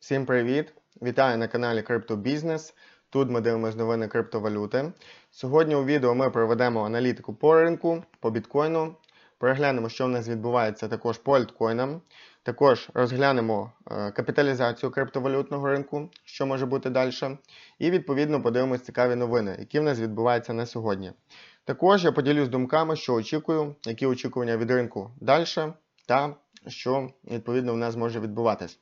Всім привіт! Вітаю на каналі Криптобізнес. Тут ми дивимося новини криптовалюти. Сьогодні у відео ми проведемо аналітику по ринку, по біткоїну. Переглянемо, що в нас відбувається також по альткоїнам. Також розглянемо е, капіталізацію криптовалютного ринку, що може бути далі. І відповідно подивимось цікаві новини, які в нас відбуваються на сьогодні. Також я поділюсь думками, що очікую, які очікування від ринку далі, та що відповідно в нас може відбуватись.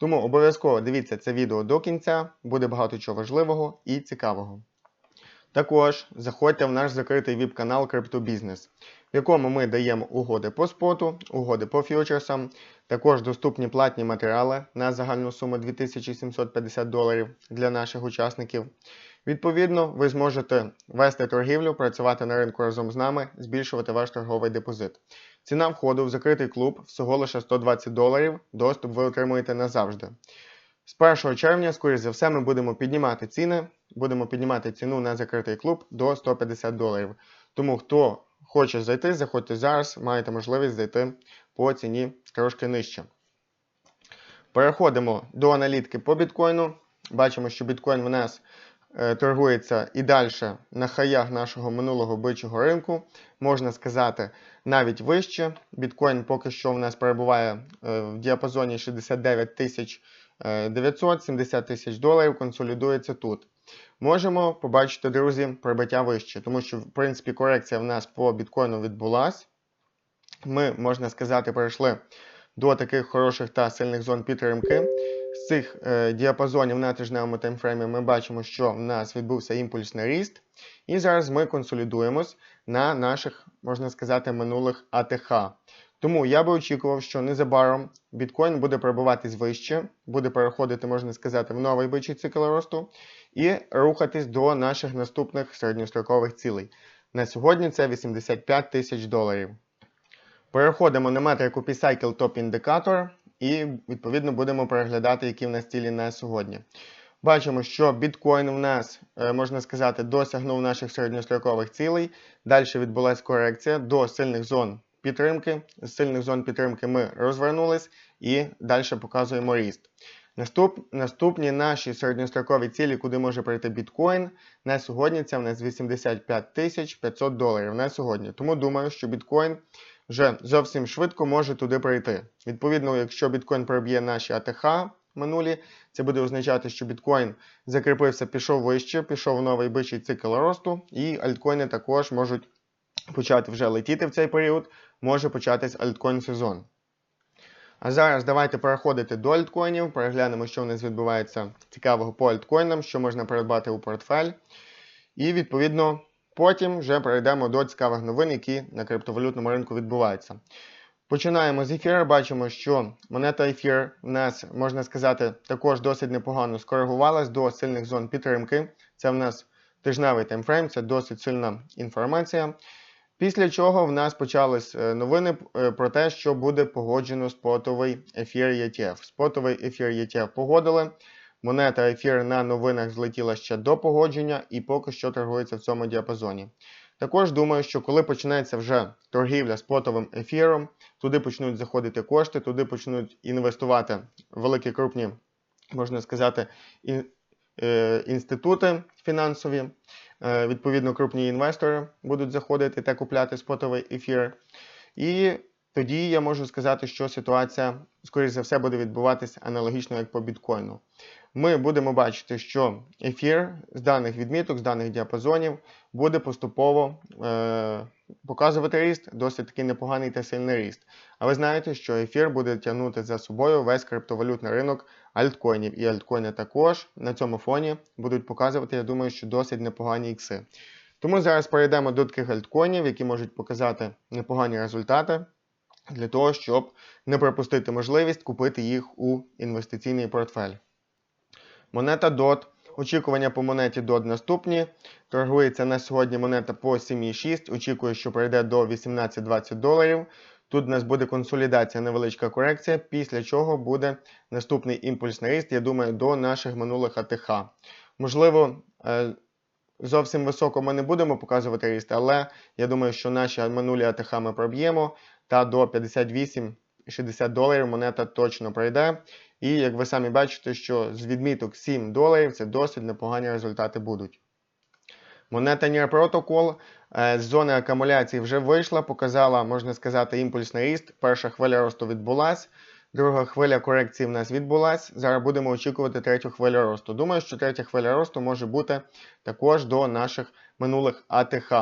Тому обов'язково дивіться це відео до кінця, буде багато чого важливого і цікавого. Також заходьте в наш закритий віп-канал Криптобізнес, в якому ми даємо угоди по споту, угоди по фьючерсам, також доступні платні матеріали на загальну суму 2750 доларів для наших учасників. Відповідно, ви зможете вести торгівлю, працювати на ринку разом з нами, збільшувати ваш торговий депозит. Ціна входу в закритий клуб всього лише 120 доларів. Доступ ви отримуєте назавжди. З 1 червня, скоріш за все, ми будемо піднімати ціни, будемо піднімати ціну на закритий клуб до 150 доларів. Тому хто хоче зайти, заходьте зараз, маєте можливість зайти по ціні трошки нижче. Переходимо до аналітики по біткоїну. Бачимо, що біткоін в нас торгується і далі на хаях нашого минулого бичого ринку. Можна сказати, навіть вище. Біткоін поки що в нас перебуває е, в діапазоні 69 тисяч 900, 70 тисяч доларів, консолідується тут. Можемо побачити, друзі, прибиття вище, тому що, в принципі, корекція в нас по біткоїну відбулась. Ми, можна сказати, перейшли до таких хороших та сильних зон підтримки. З цих е, діапазонів на тижневому таймфреймі ми бачимо, що в нас відбувся імпульсний ріст. І зараз ми консолідуємось на наших, можна сказати, минулих АТХ. Тому я би очікував, що незабаром біткоін буде пробиватись вище, буде переходити, можна сказати, в новий бичий цикл росту і рухатись до наших наступних середньострокових цілей. На сьогодні це 85 тисяч доларів. Переходимо на метрику P-Cycle Top Indicator і відповідно будемо переглядати, які в нас цілі на сьогодні. Бачимо, що біткоін в нас, е, можна сказати, досягнув наших середньострокових цілей. Далі відбулася корекція до сильних зон підтримки. З сильних зон підтримки ми розвернулись і далі показуємо ріст. Наступ, наступні наші середньострокові цілі, куди може прийти біткоін, на сьогодні це в нас 85 тисяч 500 доларів на сьогодні. Тому думаю, що біткоін вже зовсім швидко може туди прийти. Відповідно, якщо біткоін проб'є наші АТХ минулі, це буде означати, що біткоін закріпився, пішов вище, пішов в новий бичий цикл росту, і альткоїни також можуть почати вже летіти в цей період, може початись альткоін сезон. А зараз давайте переходити до альткоїнів, переглянемо, що в нас відбувається цікавого по альткоїнам, що можна придбати у портфель. І відповідно потім вже перейдемо до цікавих новин, які на криптовалютному ринку відбуваються. Починаємо з ефіра. Бачимо, що монета ефір у нас, можна сказати, також досить непогано скоригувалась до сильних зон підтримки. Це в нас тижневий таймфрейм, це досить сильна інформація. Після чого в нас почались е, новини е, про те, що буде погоджено спотовий ефір ETF. Спотовий ефір ETF погодили. Монета ефір на новинах злетіла ще до погодження і поки що торгується в цьому діапазоні. Також думаю, що коли почнеться вже торгівля спотовим ефіром, туди почнуть заходити кошти, туди почнуть інвестувати великі крупні, можна сказати, е, інститути фінансові. Е, відповідно, крупні інвестори будуть заходити та купляти спотовий ефір. І тоді я можу сказати, що ситуація, скоріш за все, буде відбуватися аналогічно, як по біткоїну. Ми будемо бачити, що ефір з даних відміток, з даних діапазонів буде поступово е, показувати ріст, досить такий непоганий та сильний ріст. А ви знаєте, що ефір буде тягнути за собою весь криптовалютний ринок альткоїнів. І альткоїни також на цьому фоні будуть показувати, я думаю, що досить непогані ікси. Тому зараз перейдемо до таких альткоїнів, які можуть показати непогані результати для того, щоб не пропустити можливість купити їх у інвестиційний портфель. Монета DOT. Очікування по монеті DOT наступні. Торгується на сьогодні монета по 7,6. Очікую, що прийде до 18-20 доларів. Тут у нас буде консолідація, невеличка корекція, після чого буде наступний імпульсний ріст, я думаю, до наших минулих АТХ. Можливо, е, зовсім високо ми не будемо показувати ріст, але я думаю, що наші минулі АТХ ми проб'ємо, та до 58-60 доларів монета точно пройде. І як ви самі бачите, що з відміток 7 доларів це досить непогані результати будуть. Монета Near Protocol е, з зони акумуляції вже вийшла, показала, можна сказати, імпульсний ріст. Перша хвиля росту відбулась, друга хвиля корекції в нас відбулась. Зараз будемо очікувати третю хвилю росту. Думаю, що третя хвиля росту може бути також до наших минулих АТХ.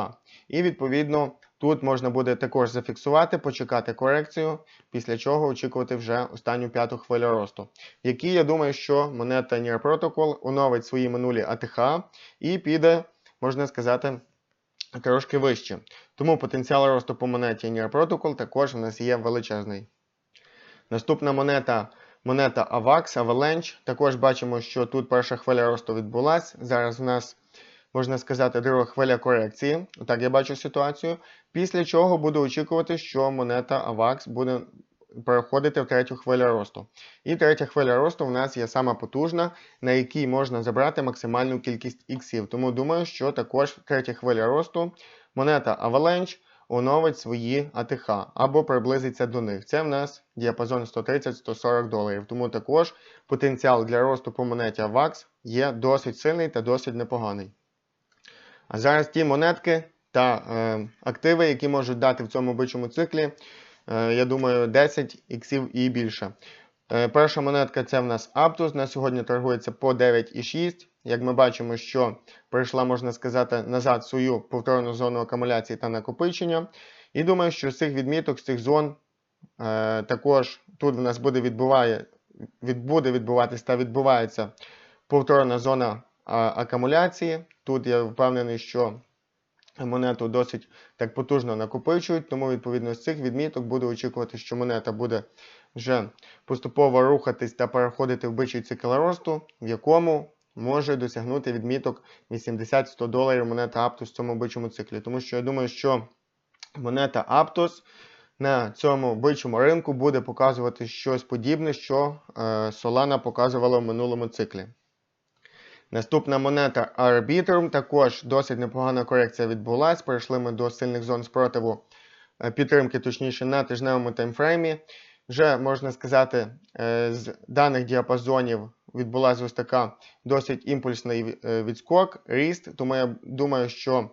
І відповідно тут можна буде також зафіксувати, почекати корекцію, після чого очікувати вже останню п'яту хвилю росту. В якій я думаю, що монета Near Protocol оновить свої минулі АТХ і піде можна сказати, трошки вище. Тому потенціал росту по монеті Near Protocol також у нас є величезний. Наступна монета монета AVAX, Avalanche. Також бачимо, що тут перша хвиля росту відбулась. Зараз у нас, можна сказати, друга хвиля корекції. Так я бачу ситуацію. Після чого буду очікувати, що монета AVAX буде переходити в третю хвилю росту. І третя хвиля росту в нас є сама потужна, на якій можна забрати максимальну кількість іксів. Тому думаю, що також в третій хвилі росту монета Avalanche оновить свої АТХ або приблизиться до них. Це в нас діапазон 130-140 доларів. Тому також потенціал для росту по монеті AVAX є досить сильний та досить непоганий. А зараз ті монетки та е, активи, які можуть дати в цьому бичому циклі. Е, я думаю, 10 іксів і більше. Е, перша монетка це в нас Aptus. На сьогодні торгується по 9,6. Як ми бачимо, що прийшла, можна сказати, назад свою повторну зону акумуляції та накопичення. І думаю, що з цих відміток, з цих зон е, також тут в нас буде відбуває, від, буде відбуватись та відбувається повторна зона акумуляції. Тут я впевнений, що монету досить так потужно накопичують, тому відповідно з цих відміток буду очікувати, що монета буде вже поступово рухатись та переходити в бичий цикл росту, в якому може досягнути відміток 80-100 доларів монета Aptos в цьому бичому циклі. Тому що я думаю, що монета Aptos на цьому бичому ринку буде показувати щось подібне, що е, Solana показувала в минулому циклі. Наступна монета Arbitrum. Також досить непогана корекція відбулася. Перейшли ми до сильних зон спротиву е, підтримки, точніше, на тижневому таймфреймі. Вже можна сказати, е, з даних діапазонів відбулася ось така досить імпульсний е, відскок, ріст. Тому я думаю, що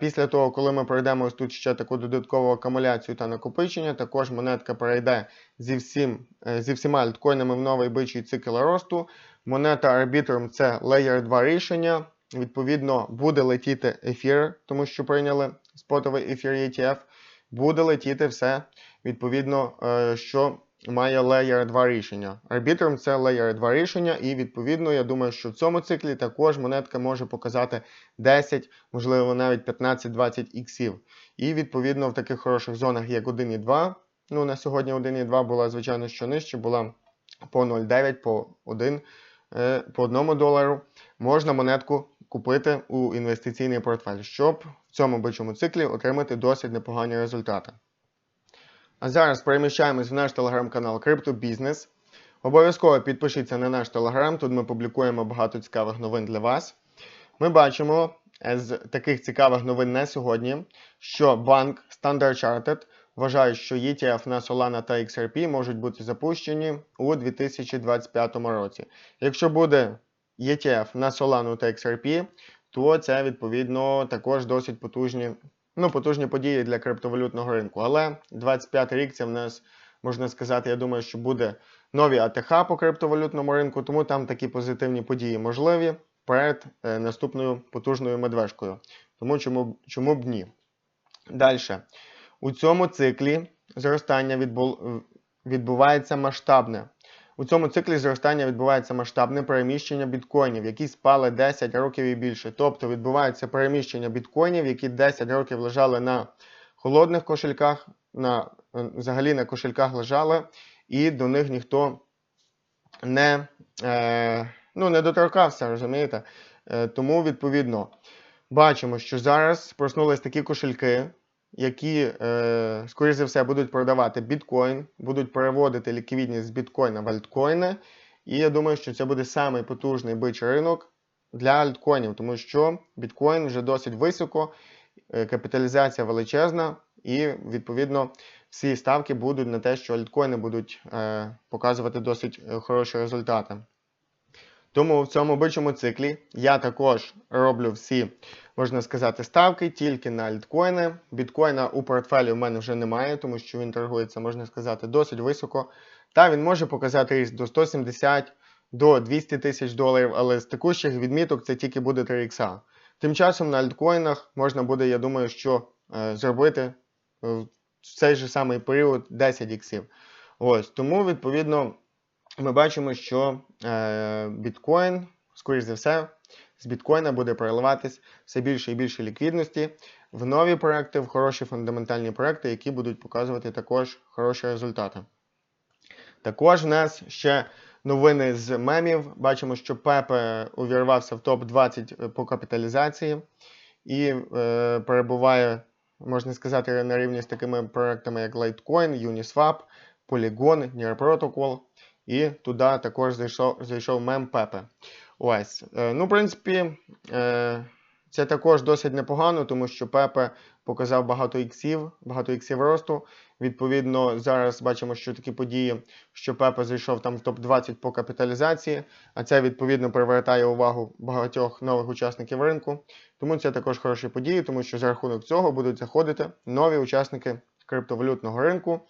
після того, коли ми пройдемо ось тут ще таку додаткову акумуляцію та накопичення, також монетка перейде зі всім, зі всіма альткоїнами в новий бичий цикл росту. Монета Arbitrum це Layer 2 рішення. Відповідно, буде летіти ефір, тому що прийняли спотовий ефір ETF. Буде летіти все, відповідно, е, що має Layer 2 рішення. Arbitrum це Layer 2 рішення, і відповідно, я думаю, що в цьому циклі також монетка може показати 10, можливо, навіть 15-20 іксів. І відповідно в таких хороших зонах, як 1,2. Ну, на сьогодні 1,2 була, звичайно, що нижче, була по 0,9, по 1. Е, по одному долару можна монетку купити у інвестиційний портфель, щоб в цьому бичому циклі отримати досить непогані результати. А зараз переміщаємось в наш телеграм-канал CryptoBusiness. Обов'язково підпишіться на наш телеграм, тут ми публікуємо багато цікавих новин для вас. Ми бачимо з таких цікавих новин на сьогодні, що банк Standard Chartered вважають, що ETF на Solana та XRP можуть бути запущені у 2025 році. Якщо буде ETF на Solana та XRP, то це відповідно також досить потужні ну, потужні події для криптовалютного ринку. Але 25 рік це в нас, можна сказати, я думаю, що буде нові АТХ по криптовалютному ринку, тому там такі позитивні події можливі перед е, наступною потужною медвежкою. Тому чому, чому б ні? Далі. У цьому циклі зростання відбувається масштабне. У цьому циклі зростання відбувається масштабне переміщення біткоїнів, які спали 10 років і більше. Тобто відбувається переміщення біткоїнів, які 10 років лежали на холодних кошельках, на, взагалі на кошельках лежали, і до них ніхто не е, ну, не доторкався, розумієте? Е, тому, відповідно, бачимо, що зараз проснулись такі кошельки які, е, скоріш за все, будуть продавати біткоін, будуть переводити ліквідність з біткоїна в альткоїни. І я думаю, що це буде самий потужний бичий ринок для альткоїнів, тому що біткоін вже досить високо, е, капіталізація величезна, і, відповідно, всі ставки будуть на те, що альткоїни будуть е, показувати досить хороші результати. Тому в цьому бичому циклі я також роблю всі, можна сказати, ставки тільки на альткоїни. Біткоїна у портфелі в мене вже немає, тому що він торгується, можна сказати, досить високо. Та він може показати ріст до 170 до 200 тисяч доларів, але з текущих відміток це тільки буде 3 ікса. Тим часом на альткоїнах можна буде, я думаю, що е, зробити е, в цей же самий період 10 іксів. Ось тому, відповідно, ми бачимо, що е, біткоін, скоріш за все, з біткоїна буде переливатись все більше і більше ліквідності в нові проекти, в хороші фундаментальні проекти, які будуть показувати також хороші результати. Також в нас ще новини з мемів. Бачимо, що Пепе увірвався в топ-20 по капіталізації і е, перебуває, можна сказати, на рівні з такими проектами, як Litecoin, Uniswap, Polygon, Near Protocol. І туди також зайшов, зайшов мем Пепе. Ось. Е, ну, в принципі, е, це також досить непогано, тому що Пепе показав багато іксів, багато іксів росту. Відповідно, зараз бачимо, що такі події, що Пепе зайшов там в топ-20 по капіталізації, а це відповідно привертає увагу багатьох нових учасників ринку. Тому це також хороші події, тому що за рахунок цього будуть заходити нові учасники криптовалютного ринку,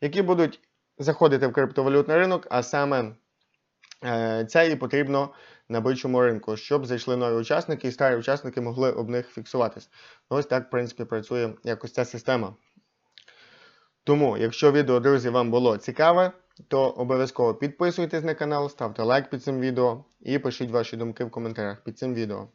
які будуть заходити в криптовалютний ринок, а саме е, це і потрібно на бичому ринку, щоб зайшли нові учасники і старі учасники могли об них фіксуватись. Ось так, в принципі, працює якось ця система. Тому, якщо відео, друзі, вам було цікаве, то обов'язково підписуйтесь на канал, ставте лайк під цим відео і пишіть ваші думки в коментарях під цим відео.